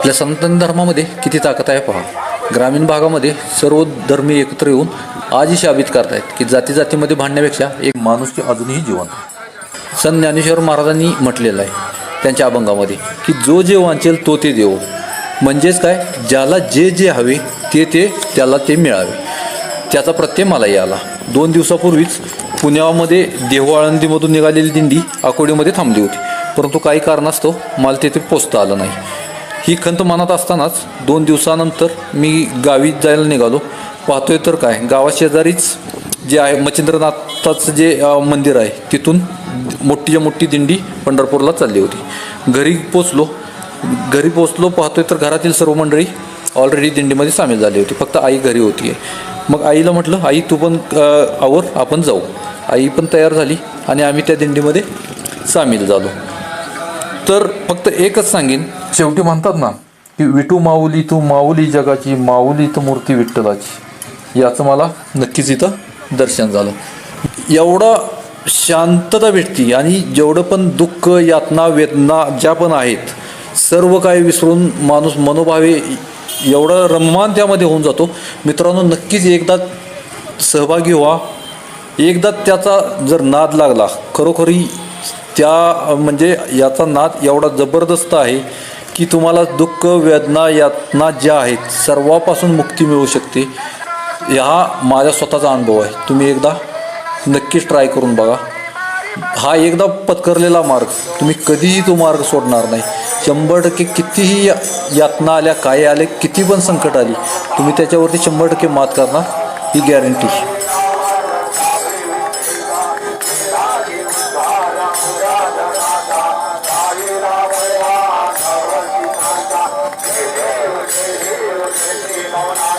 आपल्या सनातन धर्मामध्ये किती ताकद आहे पहा. ग्रामीण भागामध्ये सर्व धर्मी एकत्र येऊन आजही शाबित करतायत की जाती जातीमध्ये भांडण्यापेक्षा एक माणूस अजूनही जिवंत आहे. संत ज्ञानेश्वर महाराजांनी म्हटलेलं आहे त्यांच्या अभंगामध्ये की जो जे वांचेल तो ते देव. म्हणजेच काय? ज्याला जे जे हवे ते ते त्याला ते मिळावे. त्याचा प्रत्यय मलाही आला. दोन दिवसापूर्वीच पुण्यामध्ये देहू आळंदीमधून निघालेली दिंडी अकोडीमध्ये थांबली होती. परंतु काही कारणास्तव मला तेथे पोचता आलं नाही. ही खंत मनात असतानाच दोन दिवसानंतर मी गावी जायला निघालो. पाहतोय तर काय गावाशेजारीच जे आहे मच्छिंद्रनाथाचं जे मंदिर आहे तिथून मोठीच्या मोठी दिंडी पंढरपूरला चालली होती. घरी पोचलो. घरी पोचलो पाहतोय तर घरातील सर्व मंडळी ऑलरेडी दिंडीमध्ये सामील झाली होती. फक्त आई घरी होती. मग आईला म्हटलं आई तू पण आवर आपण जाऊ. आई पण तयार झाली आणि आम्ही त्या दिंडीमध्ये सामील झालो. तर फक्त एकच सांगेन शेवटी म्हणतात ना की विटू माऊली तू माऊली जगाची माऊली तू मूर्ती विठ्ठलाची. याचं मला नक्कीच इथं दर्शन झालं. एवढं शांतता भेटती आणि जेवढं पण दुःख यातना वेदना ज्या पण आहेत सर्व काही विसरून माणूस मनोभावे एवढं रममान त्यामध्ये होऊन जातो. मित्रांनो नक्कीच एकदा सहभागी व्हा. एकदा त्याचा जर नाद लागला खरोखरी त्या म्हणजे याचा नाद एवढा जबरदस्त आहे की तुम्हाला दुःख वेदना यातना ज्या आहेत सर्वापासून मुक्ती मिळू शकते. हा माझा स्वतःचा अनुभव आहे. तुम्ही एकदा नक्कीच ट्राय करून बघा. हा एकदा पत्करलेला मार्ग. तुम्ही कधीही तो मार्ग सोडणार नाही. शंभर टक्के कितीही या यातना आल्या काय आले किती पण संकट आली तुम्ही त्याच्यावरती शंभर टक्के मात करणार ही गॅरंटी Bye.